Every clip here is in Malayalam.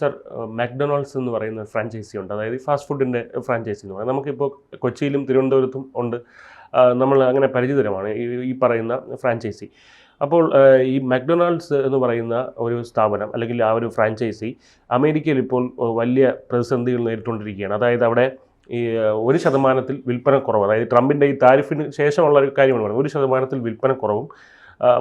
സർ മാക്ഡൊണാൾഡ്സ് എന്ന് പറയുന്ന ഫ്രാഞ്ചൈസി ഉണ്ട്. അതായത് ഫാസ്റ്റ് ഫുഡിന്റെ ഫ്രാഞ്ചൈസി എന്ന് പറയുന്നത്. നമുക്കിപ്പോൾ കൊച്ചിയിലും തിരുവനന്തപുരത്തും ഉണ്ട്. നമ്മൾ അങ്ങനെ പരിചിതരമാണ് ഈ പറയുന്ന ഫ്രാഞ്ചൈസി അപ്പോൾ ഈ മക്ഡൊണാൾഡ്സ് എന്ന് പറയുന്ന ഒരു സ്ഥാപനം അല്ലെങ്കിൽ ആ ഒരു ഫ്രാഞ്ചൈസി അമേരിക്കയിൽ ഇപ്പോൾ വലിയ പ്രതിസന്ധികൾ നേരിട്ടുകൊണ്ടിരിക്കുകയാണ്. അതായത് അവിടെ ഈ ഒരു ശതമാനത്തിൽ വിൽപ്പന കുറവ്. അതായത് ട്രംപിന്റെ ഈ താരിഫിന് ശേഷമുള്ള ഒരു കാര്യമാണ് ഒരു ശതമാനത്തിൽ വിൽപ്പന കുറവും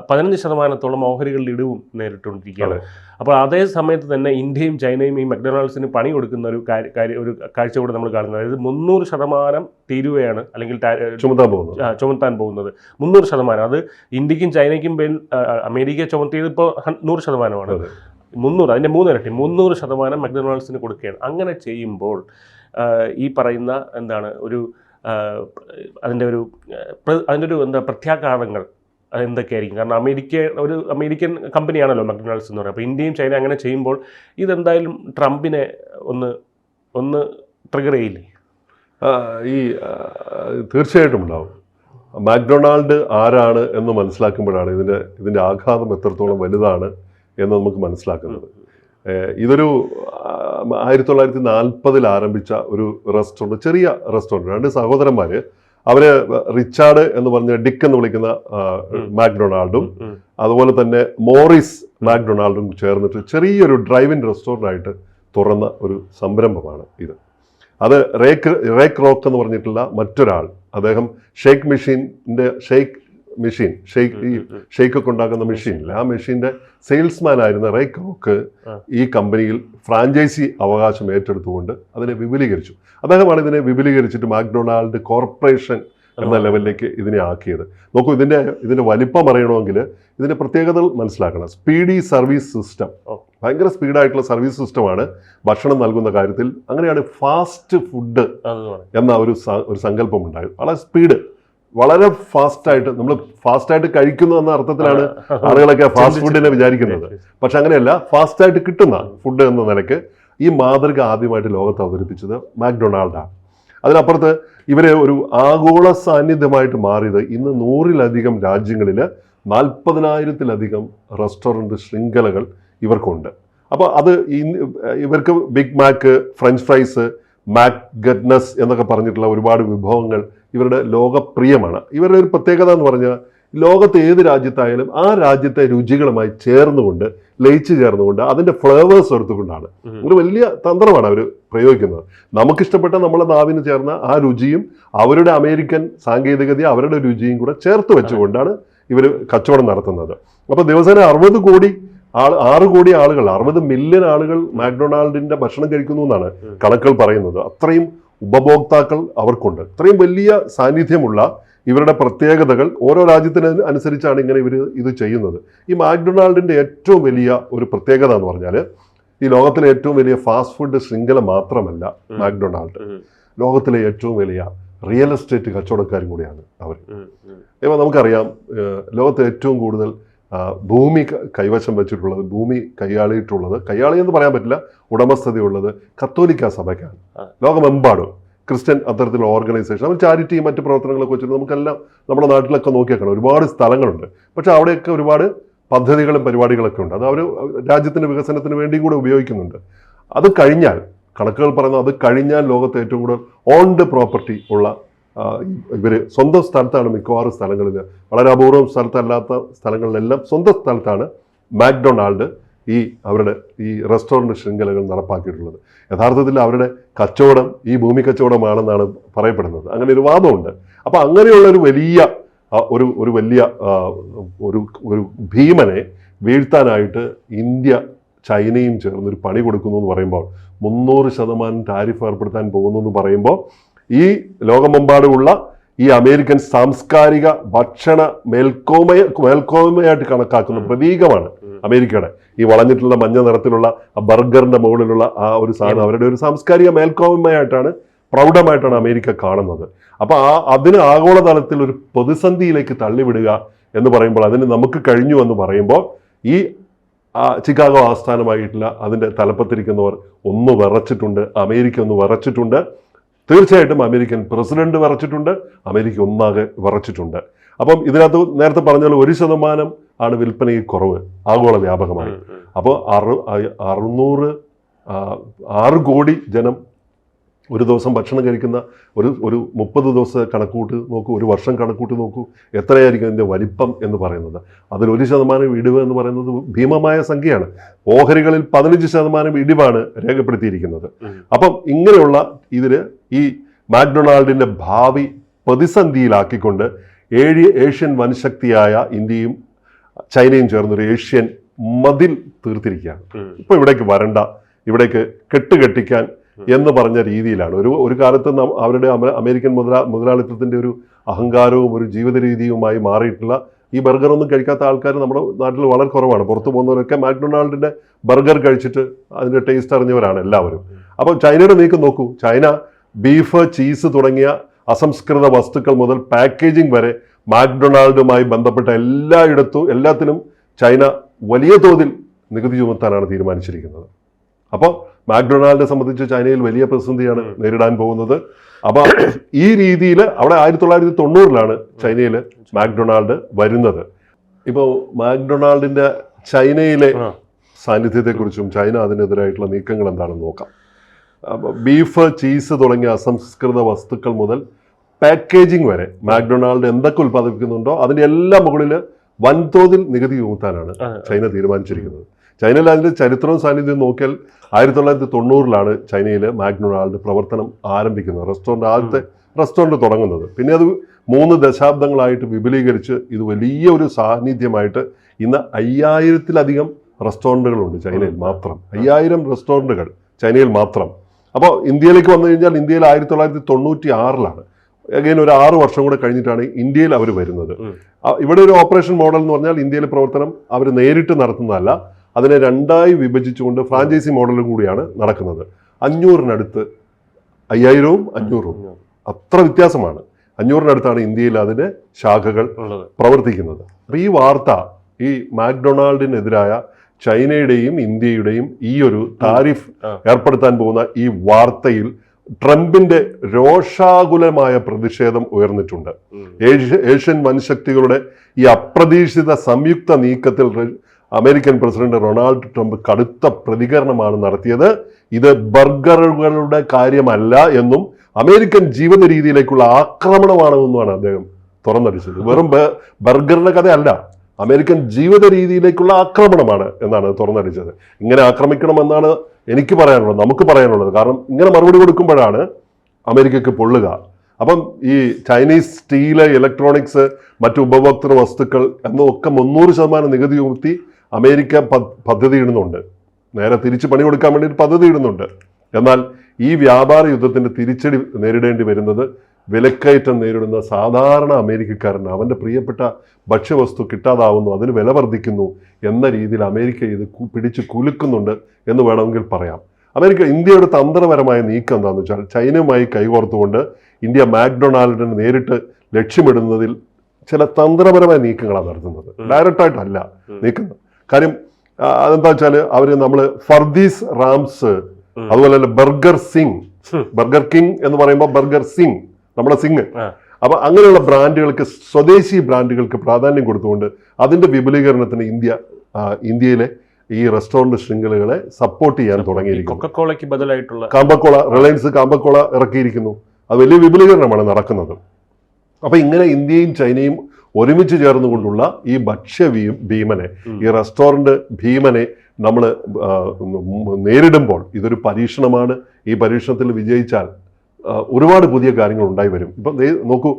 പതിനഞ്ച് ശതമാനത്തോളം ഓഹരികളുടെ ഇടിവും നേരിട്ടുകൊണ്ടിരിക്കുകയാണ്. അപ്പോൾ അതേ സമയത്ത് തന്നെ ഇന്ത്യയും ചൈനയും ഈ മക്ഡൊണാൾഡ്സിന് പണി കൊടുക്കുന്ന ഒരു കാര്യ ഒരു കാഴ്ച കൂടെ നമ്മൾ കാണുന്നത്. അതായത് മുന്നൂറ് ശതമാനം തീരുവയാണ് അല്ലെങ്കിൽ ചുമത്താൻ പോകുന്നത്. ചുമത്താൻ പോകുന്നത്. മുന്നൂറ് ശതമാനം. അത് ഇന്ത്യക്കും ചൈനയ്ക്കും പേരിൽ അമേരിക്ക ചുമത്തിയത് ഇപ്പോൾ നൂറ് ശതമാനമാണ്. മുന്നൂറ് അതിന്റെ മൂന്നിരട്ടി മുന്നൂറ് ശതമാനം മക്ഡൊണാൾഡ്സിന് കൊടുക്കുകയാണ്. അങ്ങനെ ചെയ്യുമ്പോൾ ഈ പറയുന്ന എന്താണ് ഒരു അതിന്റെ ഒരു അതിന്റെ ഒരു എന്താ പ്രത്യാഘാതങ്ങൾ എന്തൊക്കെയായിരിക്കും? കാരണം അമേരിക്ക ഒരു അമേരിക്കൻ കമ്പനിയാണല്ലോ മക്ഡൊണാൾഡ്സ് എന്ന് പറയുന്നത്. അപ്പോൾ ഇന്ത്യയും ചൈന അങ്ങനെ ചെയ്യുമ്പോൾ ഇതെന്തായാലും ട്രംപിനെ ഒന്ന് ഒന്ന് ട്രിഗർ ചെയ്യില്ലേ? ഈ തീർച്ചയായിട്ടും ഉണ്ടാവും. മാക്ഡൊണാൾഡ് ആരാണ് എന്ന് മനസ്സിലാക്കുമ്പോഴാണ് ഇതിന്റെ ഇതിന്റെ ആഘാതം എത്രത്തോളം വലുതാണ് എന്ന് നമുക്ക് മനസ്സിലാക്കുന്നത്. ഇതൊരു ആയിരത്തി തൊള്ളായിരത്തി നാൽപ്പതിൽ ആരംഭിച്ച ഒരു റെസ്റ്റോറന്റ് ചെറിയ റെസ്റ്റോറന്റ് രണ്ട് സഹോദരന്മാർ അവർ റിച്ചാർഡ് എന്ന് പറഞ്ഞ ഡിക്ക് എന്ന് വിളിക്കുന്ന മാക്ഡൊണാൾഡും അതുപോലെ തന്നെ മോറിസ് മാക്ഡൊണാൾഡും ചേർന്നിട്ട് ചെറിയൊരു ഡ്രൈവിൻ റെസ്റ്റോറന്റ് ആയിട്ട് തുറന്ന ഒരു സംരംഭമാണ് ഇത്. അത് റേക്ക് റേക്ക് റോക്ക് എന്ന് പറഞ്ഞിട്ടുള്ള മറ്റൊരാൾ അദ്ദേഹം ഷേക്ക് മെഷീന്റെ ഷെയ്ക്ക് മെഷീൻ ഷെയ്ക്ക് ഈ ഷെയ്ക്ക് ഒക്കെ ഉണ്ടാക്കുന്ന മെഷീനില്ല ആ മെഷീന്റെ സെയിൽസ്മാൻ ആയിരുന്ന റേ കോക്ക് ഈ കമ്പനിയിൽ ഫ്രാഞ്ചൈസി അവകാശം ഏറ്റെടുത്തുകൊണ്ട് അതിനെ വിപുലീകരിച്ചു. അദ്ദേഹമാണ് ഇതിനെ വിപുലീകരിച്ചിട്ട് മാക്ഡൊണാൾഡ് കോർപ്പറേഷൻ എന്ന ലെവലിലേക്ക് ഇതിനെ ആക്കിയത്. നോക്കൂ ഇതിന്റെ ഇതിന്റെ വലിപ്പം അറിയണമെങ്കിൽ ഇതിന്റെ പ്രത്യേകതകൾ മനസ്സിലാക്കണം. Speedy service system. ഭയങ്കര സ്പീഡായിട്ടുള്ള സർവീസ് സിസ്റ്റമാണ്. ഭക്ഷണം നൽകുന്ന കാര്യത്തിൽ അങ്ങനെയാണ് ഫാസ്റ്റ് ഫുഡ് എന്ന ഒരു സങ്കല്പം ഉണ്ടായത് വളരെ സ്പീഡ്. വളരെ ഫാസ്റ്റായിട്ട് നമ്മൾ ഫാസ്റ്റായിട്ട് കഴിക്കുന്നു എന്ന അർത്ഥത്തിലാണ് ആളുകളൊക്കെ ഫാസ്റ്റ് ഫുഡിനെ വിചാരിക്കുന്നത്. പക്ഷെ അങ്ങനെയല്ല ഫാസ്റ്റായിട്ട് കിട്ടുന്ന ഫുഡ് എന്ന നിലയ്ക്ക് ഈ മാതൃക ആദ്യമായിട്ട് ലോകത്ത് അവതരിപ്പിച്ചത് മാക്ഡൊണാൾഡാണ്. അതിനപ്പുറത്ത് ഇവരെ ഒരു ആഗോള സാന്നിധ്യമായിട്ട് മാറിയത് ഇന്ന് നൂറിലധികം രാജ്യങ്ങളിൽ നാൽപ്പതിനായിരത്തിലധികം റെസ്റ്റോറന്റ് ശൃംഖലകൾ ഇവർക്കുണ്ട്. അപ്പോൾ അത് ഇവർക്ക് Big Mac French fries Mac goodness എന്നൊക്കെ പറഞ്ഞിട്ടുള്ള ഒരുപാട് വിഭവങ്ങൾ ഇവരുടെ ലോകപ്രിയമാണ്. ഇവരുടെ ഒരു പ്രത്യേകത എന്ന് പറഞ്ഞാൽ ലോകത്ത് ഏത് രാജ്യത്തായാലും ആ രാജ്യത്തെ രുചികളുമായി ചേർന്നുകൊണ്ട് ലയിച്ചു ചേർന്നുകൊണ്ട് അതിന്റെ ഫ്ലേവേഴ്സ് എടുത്തുകൊണ്ടാണ്. ഒരു വലിയ തന്ത്രമാണ് അവർ പ്രയോഗിക്കുന്നത്. നമുക്കിഷ്ടപ്പെട്ട നമ്മളെ നാവിന് ചേർന്ന ആ രുചിയും അവരുടെ അമേരിക്കൻ സാങ്കേതികത അവരുടെ രുചിയും കൂടെ ചേർത്ത് വെച്ചുകൊണ്ടാണ് ഇവർ കച്ചവടം നടത്തുന്നത്. അപ്പോൾ ദിവസേന അറുപത് കോടി ആൾ ആറ് കോടി ആളുകൾ അറുപത് മില്യൺ ആളുകൾ മാക്ഡൊണാൾഡിന്റെ ഭക്ഷണം കഴിക്കുന്നു എന്നാണ് കണക്കുകൾ പറയുന്നത്. അത്രയും ഉപഭോക്താക്കൾ അവർക്കുണ്ട്. ഇത്രയും വലിയ സാന്നിധ്യമുള്ള ഇവരുടെ പ്രത്യേകതകൾ ഓരോ രാജ്യത്തിന് അനുസരിച്ചാണ് ഇങ്ങനെ ഇവർ ഇത് ചെയ്യുന്നത്. ഈ മാക്ഡൊണാൾഡിന്റെ ഏറ്റവും വലിയ ഒരു പ്രത്യേകത എന്ന് പറഞ്ഞാൽ ഈ ലോകത്തിലെ ഏറ്റവും വലിയ ഫാസ്റ്റ് ഫുഡ് ശൃംഖല മാത്രമല്ല മാക്ഡൊണാൾഡ്. ലോകത്തിലെ ഏറ്റവും വലിയ റിയൽ എസ്റ്റേറ്റ് കച്ചവടക്കാരും കൂടിയാണ് അവർ. ഇപ്പോൾ നമുക്കറിയാം ലോകത്തെ ഏറ്റവും കൂടുതൽ ഭൂമി കൈവശം വെച്ചിട്ടുള്ളത് ഭൂമി കൈയാളിയിട്ടുള്ളത് കൈയാളി എന്ന് പറയാൻ പറ്റില്ല ഉടമസ്ഥതയുള്ളത് കത്തോലിക്ക സഭയ്ക്കാണ്. ലോകമെമ്പാടും ക്രിസ്ത്യൻ അത്തരത്തിലുള്ള ഓർഗനൈസേഷൻ അവർ ചാരിറ്റിയും മറ്റു പ്രവർത്തനങ്ങളൊക്കെ വെച്ചിട്ട് നമുക്കെല്ലാം നമ്മുടെ നാട്ടിലൊക്കെ നോക്കിയേക്കണം. ഒരുപാട് സ്ഥലങ്ങളുണ്ട്. പക്ഷെ അവിടെയൊക്കെ ഒരുപാട് പദ്ധതികളും പരിപാടികളൊക്കെ ഉണ്ട്. അത് അവർ രാജ്യത്തിന്റെ വികസനത്തിന് വേണ്ടി കൂടെ ഉപയോഗിക്കുന്നുണ്ട്. അത് കഴിഞ്ഞാൽ കണക്കുകൾ പറയുന്നത് അത് കഴിഞ്ഞാൽ ലോകത്ത് ഏറ്റവും കൂടുതൽ ഓൺഡ് പ്രോപ്പർട്ടി ഉള്ള ഇവർ സ്വന്തം സ്ഥലത്താണ് മിക്കവാറും സ്ഥലങ്ങളിൽ. വളരെ അപൂർവം സ്ഥലത്തല്ലാത്ത സ്ഥലങ്ങളിലെല്ലാം സ്വന്തം സ്ഥലത്താണ് മാക്ഡൊണാൾഡ് ഈ അവരുടെ ഈ റെസ്റ്റോറന്റ് ശൃംഖലകൾ നടപ്പാക്കിയിട്ടുള്ളത്. യഥാർത്ഥത്തിൽ അവരുടെ കച്ചവടം ഈ ഭൂമി കച്ചവടമാണെന്നാണ് പറയപ്പെടുന്നത്. അങ്ങനെ ഒരു വാദമുണ്ട്. അപ്പോൾ അങ്ങനെയുള്ള ഒരു വലിയ ഒരു ഒരു വലിയ ഒരു ഒരു ഭീമനെ വീഴ്ത്താനായിട്ട് ഇന്ത്യ ചൈനയും ചേർന്നൊരു പണി കൊടുക്കുന്നു എന്ന് പറയുമ്പോൾ മുന്നൂറ് ശതമാനം ടാരിഫ് ഏർപ്പെടുത്താൻ പോകുന്നു എന്ന് പറയുമ്പോൾ ഈ ലോകമെമ്പാടുമുള്ള ഈ അമേരിക്കൻ സാംസ്കാരിക ഭക്ഷണ മേൽക്കോമയ മേൽക്കോമയായിട്ട് കണക്കാക്കുന്ന പ്രതീകമാണ് അമേരിക്കയുടെ. ഈ വളഞ്ഞിട്ടുള്ള മഞ്ഞ നിറത്തിലുള്ള ആ ബർഗറിന്റെ മുകളിലുള്ള ആ ഒരു സാധനം അവരുടെ ഒരു സാംസ്കാരിക മേൽക്കോമയായിട്ടാണ് പ്രൗഢമായിട്ടാണ് അമേരിക്ക കാണുന്നത്. അപ്പോൾ ആ അതിന് ആഗോളതലത്തിൽ ഒരു പ്രതിസന്ധിയിലേക്ക് തള്ളിവിടുക എന്ന് പറയുമ്പോൾ അതിന് നമുക്ക് കഴിഞ്ഞു എന്ന് പറയുമ്പോൾ ഈ ചിക്കാഗോ ആസ്ഥാനമായിട്ടുള്ള അതിന്റെ തലപ്പത്തിരിക്കുന്നവർ ഒന്ന് വിറച്ചിട്ടുണ്ട് അമേരിക്ക ഒന്ന് വിറച്ചിട്ടുണ്ട്. തീർച്ചയായിട്ടും അമേരിക്കൻ പ്രസിഡന്റ് വിറച്ചിട്ടുണ്ട് അമേരിക്ക ഒന്നാകെ വിറച്ചിട്ടുണ്ട് അപ്പം ഇതിനകത്ത് നേരത്തെ പറഞ്ഞ പോലെ ഒരു ശതമാനം ആണ് വിൽപ്പനയിൽ കുറവ് ആഗോള വ്യാപകമായി. അപ്പോൾ അറു അറുന്നൂറ് ആറ് കോടി ജനം ഒരു ദിവസം ഭക്ഷണം കഴിക്കുന്ന ഒരു ഒരു മുപ്പത് ദിവസം കണക്കൂട്ട് നോക്കൂ ഒരു വർഷം കണക്കൂട്ട് നോക്കൂ എത്രയായിരിക്കും അതിന്റെ വലിപ്പം എന്ന് പറയുന്നത്. അതിൽ ഒരു ശതമാനം ഇടിവ് എന്ന് പറയുന്നത് ഭീമമായ സംഖ്യയാണ്. ഓഹരികളിൽ പതിനഞ്ച് ശതമാനം ഇടിവാണ് രേഖപ്പെടുത്തിയിരിക്കുന്നത്. അപ്പം ഇങ്ങനെയുള്ള ഇതിന് ഈ മാക്ഡൊണാൾഡിന്റെ ഭാവി പ്രതിസന്ധിയിലാക്കിക്കൊണ്ട് ഏഴ് ഏഷ്യൻ വൻശക്തിയായ ഇന്ത്യയും ചൈനയും ചേർന്നൊരു ഏഷ്യൻ മതിൽ തീർത്തിരിക്കുകയാണ്. ഇപ്പോൾ ഇപ്പൊ ഇവിടേക്ക് വരണ്ട ഇവിടേക്ക് കെട്ടുകെട്ടിക്കാൻ എന്ന് പറഞ്ഞ രീതിയിലാണ്. ഒരു ഒരു കാലത്ത് അവരുടെ അമേരിക്കൻ മുതലാ മുതലാളിത്തത്തിന്റെ ഒരു അഹങ്കാരവും ഒരു ജീവിത രീതിയുമായി മാറിയിട്ടുള്ള ഈ ബർഗർ ഒന്നും കഴിക്കാത്ത ആൾക്കാർ നമ്മുടെ നാട്ടിൽ വളരെ കുറവാണ്. പുറത്തു പോകുന്നവരൊക്കെ മാക്ഡൊണാൾഡിന്റെ ബർഗർ കഴിച്ചിട്ട് അതിന്റെ ടേസ്റ്റ് അറിഞ്ഞവരാണ് എല്ലാവരും. അപ്പോൾ ചൈനയുടെ നീക്കം നോക്കൂ. ചൈന ബീഫ് ചീസ് തുടങ്ങിയ അസംസ്കൃത വസ്തുക്കൾ മുതൽ പാക്കേജിംഗ് വരെ മാക്ഡൊണാൾഡുമായി ബന്ധപ്പെട്ട എല്ലായിടത്തും എല്ലാത്തിനും ചൈന വലിയ തോതിൽ നികുതി ചുമത്താനാണ് തീരുമാനിച്ചിരിക്കുന്നത്. അപ്പോൾ മാക്ഡൊണാൾഡിനെ സംബന്ധിച്ച് ചൈനയിൽ വലിയ പ്രതിസന്ധിയാണ് നേരിടാൻ പോകുന്നത്. അപ്പോൾ ഈ രീതിയിൽ അവിടെ ആയിരത്തി തൊള്ളായിരത്തി തൊണ്ണൂറിലാണ് ചൈനയിൽ മാക്ഡൊണാൾഡ് വരുന്നത്. ഇപ്പോൾ മാക്ഡൊണാൾഡിന്റെ ചൈനയിലെ സാന്നിധ്യത്തെക്കുറിച്ചും ചൈന അതിനെതിരായിട്ടുള്ള നീക്കങ്ങൾ എന്താണെന്ന് നോക്കാം. ബീഫ് ചീസ് തുടങ്ങിയ അസംസ്കൃത വസ്തുക്കൾ മുതൽ പാക്കേജിംഗ് വരെ മാക്ഡൊണാൾഡ് എന്തൊക്കെ ഉൽപ്പാദിപ്പിക്കുന്നുണ്ടോ അതിന്റെ എല്ലാം മുകളിൽ വൻതോതിൽ നികുതി ചുമത്താനാണ് ചൈന തീരുമാനിച്ചിരിക്കുന്നത്. ചൈനയിൽ അതിന്റെ ചരിത്രവും സാന്നിധ്യവും നോക്കിയാൽ ആയിരത്തി തൊള്ളായിരത്തി തൊണ്ണൂറിലാണ് ചൈനയിൽ മാക്ഡൊണാൾഡ് പ്രവർത്തനം ആരംഭിക്കുന്നത് റെസ്റ്റോറന്റ് ആദ്യത്തെ റെസ്റ്റോറന്റ് തുടങ്ങുന്നത്. പിന്നെ അത് മൂന്ന് ദശാബ്ദങ്ങളായിട്ട് വിപുലീകരിച്ച് ഇത് വലിയ ഒരു സാന്നിധ്യമായിട്ട് ഇന്ന് അയ്യായിരത്തിലധികം റെസ്റ്റോറന്റുകളുണ്ട് ചൈനയിൽ മാത്രം. അയ്യായിരം റെസ്റ്റോറന്റുകൾ ചൈനയിൽ മാത്രം. അപ്പോൾ ഇന്ത്യയിലേക്ക് വന്നു കഴിഞ്ഞാൽ ഇന്ത്യയിൽ ആയിരത്തി തൊള്ളായിരത്തി തൊണ്ണൂറ്റി ആറിലാണ് അഗൈൻ ഒരു ആറ് വർഷം കൂടെ കഴിഞ്ഞിട്ടാണ് ഇന്ത്യയിൽ അവർ വരുന്നത്. ഇവിടെ ഒരു ഓപ്പറേഷൻ മോഡൽ എന്ന് പറഞ്ഞാൽ ഇന്ത്യയിലെ പ്രവർത്തനം അവർ നേരിട്ട് നടത്തുന്നതല്ല. അതിനെ രണ്ടായി വിഭജിച്ചുകൊണ്ട് ഫ്രാഞ്ചൈസി മോഡലും കൂടിയാണ് നടക്കുന്നത്. അഞ്ഞൂറിനടുത്ത് അയ്യായിരവും അഞ്ഞൂറും. അത്ര വ്യത്യാസമാണ്. അഞ്ഞൂറിനടുത്താണ് ഇന്ത്യയിൽ അതിന്റെ ശാഖകൾ പ്രവർത്തിക്കുന്നത്. അപ്പോൾ ഈ വാർത്ത ഈ മാക്ഡൊണാൾഡിനെതിരായ ചൈനയുടെയും ഇന്ത്യയുടെയും ഈ ഒരു താരിഫ്. ഏർപ്പെടുത്താൻ പോകുന്ന ഈ വാർത്തയിൽ ട്രംപിന്റെ രോഷാകുലമായ പ്രതിഷേധം ഉയർന്നിട്ടുണ്ട്. ഏഷ്യൻ വൻശക്തികളുടെ ഈ അപ്രതീക്ഷിത സംയുക്ത നീക്കത്തിൽ അമേരിക്കൻ പ്രസിഡന്റ് റൊണാൾഡ് ട്രംപ് കടുത്ത പ്രതികരണമാണ് നടത്തിയത്. ഇത് ബർഗറുകളുടെ കാര്യമല്ല എന്നും അമേരിക്കൻ ജീവിത രീതിയിലേക്കുള്ള ആക്രമണമാണെന്നുമാണ് അദ്ദേഹം തുറന്നടിച്ചത്. വെറും ബർഗറിന്റെ കഥയല്ല. അമേരിക്കൻ ജീവിത രീതിയിലേക്കുള്ള ആക്രമണമാണ് എന്നാണ് തുറന്നടിച്ചത്. ഇങ്ങനെ ആക്രമിക്കണമെന്നാണ് എനിക്ക് പറയാനുള്ളത് നമുക്ക് പറയാനുള്ളത്. കാരണം ഇങ്ങനെ മറുപടി കൊടുക്കുമ്പോഴാണ് അമേരിക്കക്ക് പൊള്ളുക. അപ്പം ഈ ചൈനീസ് സ്റ്റീൽ ഇലക്ട്രോണിക്സ് മറ്റു ഉപഭോക്തൃ വസ്തുക്കൾ എന്നൊക്കെ മുന്നൂറ് ശതമാനം നികുതി ഉയർത്തി അമേരിക്ക പദ്ധതി ഇടുന്നുണ്ട്. നേരെ തിരിച്ച് പണി കൊടുക്കാൻ വേണ്ടി പദ്ധതി ഇടുന്നുണ്ട്. എന്നാൽ ഈ വ്യാപാര യുദ്ധത്തിന്റെ തിരിച്ചടി നേരിടേണ്ടി വരുന്നത് വിലക്കയറ്റം നേരിടുന്ന സാധാരണ അമേരിക്കക്കാരന് അവന്റെ പ്രിയപ്പെട്ട ഭക്ഷ്യവസ്തു കിട്ടാതാവുന്നു അതിന് വില വർദ്ധിക്കുന്നു എന്ന രീതിയിൽ അമേരിക്ക ഇത് പിടിച്ച് കുലുക്കുന്നുണ്ട് എന്ന് വേണമെങ്കിൽ പറയാം. അമേരിക്ക ഇന്ത്യയുടെ തന്ത്രപരമായ നീക്കം എന്താണെന്ന് വെച്ചാൽ ചൈനയുമായി കൈകോർത്തുകൊണ്ട് ഇന്ത്യ മാക്ഡൊണാൾഡിനെ നേരിട്ട് ലക്ഷ്യമിടുന്നതിൽ ചില തന്ത്രപരമായ നീക്കങ്ങളാണ് നടത്തുന്നത്. ഡയറക്റ്റായിട്ടല്ല നീക്കുന്നത്. കാര്യം അതെന്താ വെച്ചാൽ അവർ നമ്മൾ ഫർദീസ് റാംസ് അതുപോലെ തന്നെ ബർഗർ സിംഗ്. ബർഗർ കിങ് എന്ന് പറയുമ്പോൾ ബർഗർ സിംഗ്. നമ്മുടെ സിംഗ്. അപ്പൊ അങ്ങനെയുള്ള ബ്രാൻഡുകൾക്ക് സ്വദേശി ബ്രാൻഡുകൾക്ക് പ്രാധാന്യം കൊടുത്തുകൊണ്ട് അതിന്റെ വിപുലീകരണത്തിന് ഇന്ത്യ ഇന്ത്യയിലെ ഈ റെസ്റ്റോറന്റ് ശൃംഖലകളെ സപ്പോർട്ട് ചെയ്യാൻ തുടങ്ങിയിരിക്കുന്നു. കൊക്കക്കോളയ്ക്ക് ബദലായിട്ടുള്ള കാമ്പക്കോള റിലയൻസ് കാമ്പക്കോള ഇറക്കിയിരിക്കുന്നു. അത് വലിയ വിപുലീകരണമാണ് നടക്കുന്നത്. അപ്പൊ ഇങ്ങനെ ഇന്ത്യയും ചൈനയും ഒരുമിച്ച് ചേർന്നുകൊണ്ടുള്ള ഈ ഭക്ഷ്യ ഭീമനെ ഈ റെസ്റ്റോറന്റ് ഭീമനെ നമ്മൾ നേരിടുമ്പോൾ ഇതൊരു പരീക്ഷണമാണ്. ഈ പരീക്ഷണത്തിൽ വിജയിച്ചാൽ ഒരുപാട് പുതിയ കാര്യങ്ങൾ ഉണ്ടായി വരും. ഇപ്പം നോക്കൂ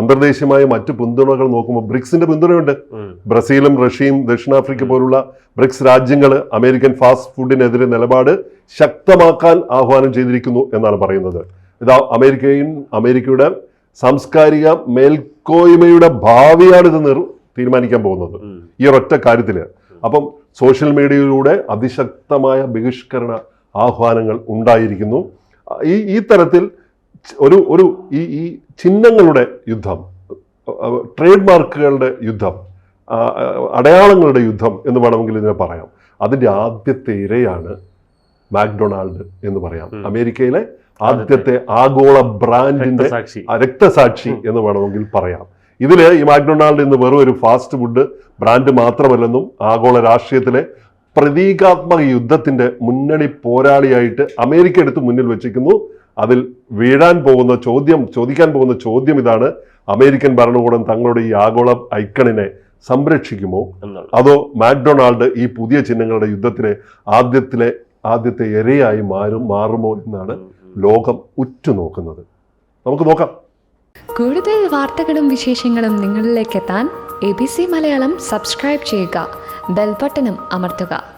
അന്തർദേശീയമായ മറ്റ് പിന്തുണകൾ നോക്കുമ്പോൾ ബ്രിക്സിന്റെ പിന്തുണയുണ്ട്. ബ്രസീലും റഷ്യയും ദക്ഷിണാഫ്രിക്ക പോലുള്ള ബ്രിക്സ് രാജ്യങ്ങൾ അമേരിക്കൻ ഫാസ്റ്റ് ഫുഡിനെതിരെ നിലപാട് ശക്തമാക്കാൻ ആഹ്വാനം ചെയ്തിരിക്കുന്നു എന്നാണ് പറയുന്നത്. ഇതാ അമേരിക്കയും അമേരിക്കയുടെ സാംസ്കാരിക മേൽക്കോയ്മയുടെ ഭാവിയാണ് ഇത് നിർ തീരുമാനിക്കാൻ പോകുന്നത്. ഈ ഒരൊറ്റ കാര്യത്തിൽ അപ്പം സോഷ്യൽ മീഡിയയിലൂടെ അതിശക്തമായ ബഹിഷ്കരണ ആഹ്വാനങ്ങൾ ഉണ്ടായിരിക്കുന്നു. ഈ ഈ തരത്തിൽ ഒരു ഒരു ഈ ഈ ചിഹ്നങ്ങളുടെ യുദ്ധം ട്രേഡ് മാർക്കുകളുടെ യുദ്ധം അടയാളങ്ങളുടെ യുദ്ധം എന്ന് വേണമെങ്കിൽ ഇതിനെ പറയാം. അതിന്റെ ആദ്യത്തെ ഇരയാണ് മാക്ഡൊണാൾഡ് എന്ന് പറയാം. അമേരിക്കയിലെ ആദ്യത്തെ ആഗോള ബ്രാൻഡിന്റെ രക്തസാക്ഷി. എന്ന് വേണമെങ്കിൽ പറയാം. ഇതിൽ ഈ മാക്ഡൊണാൾഡ് ഇന്ന് വെറും ഒരു ഫാസ്റ്റ് ഫുഡ് ബ്രാൻഡ് മാത്രമല്ലെന്നും ആഗോള രാഷ്ട്രീയത്തിലെ പ്രതീകാത്മക യുദ്ധത്തിന്റെ മുന്നണി പോരാളിയായിട്ട് അമേരിക്ക എടുത്ത് മുന്നിൽ വെച്ചിരിക്കുന്നു. അതിൽ വീഴാൻ പോകുന്ന ചോദ്യം ചോദിക്കാൻ പോകുന്ന ചോദ്യം ഇതാണ്. അമേരിക്കൻ ഭരണകൂടം തങ്ങളുടെ ഈ ആഗോള ഐക്കണിനെ സംരക്ഷിക്കുമോ? എന്നുള്ളത്. അതോ മാക്ഡൊണാൾഡ് ഈ പുതിയ ചിഹ്നങ്ങളുടെ യുദ്ധത്തിലെ ആദ്യത്തിലെ ആദ്യത്തെ ഇരയായി മാറും മാറുമോ എന്നാണ് ലോകം ഉറ്റുനോക്കുന്നത്. നമുക്ക് നോക്കാം. കൂടുതൽ വാർത്തകളും വിശേഷങ്ങളും നിങ്ങളിലേക്ക് എത്താൻ A B C Malayalam subscribe ചെയ്യുക. ബെൽബട്ടനും അമർത്തുക.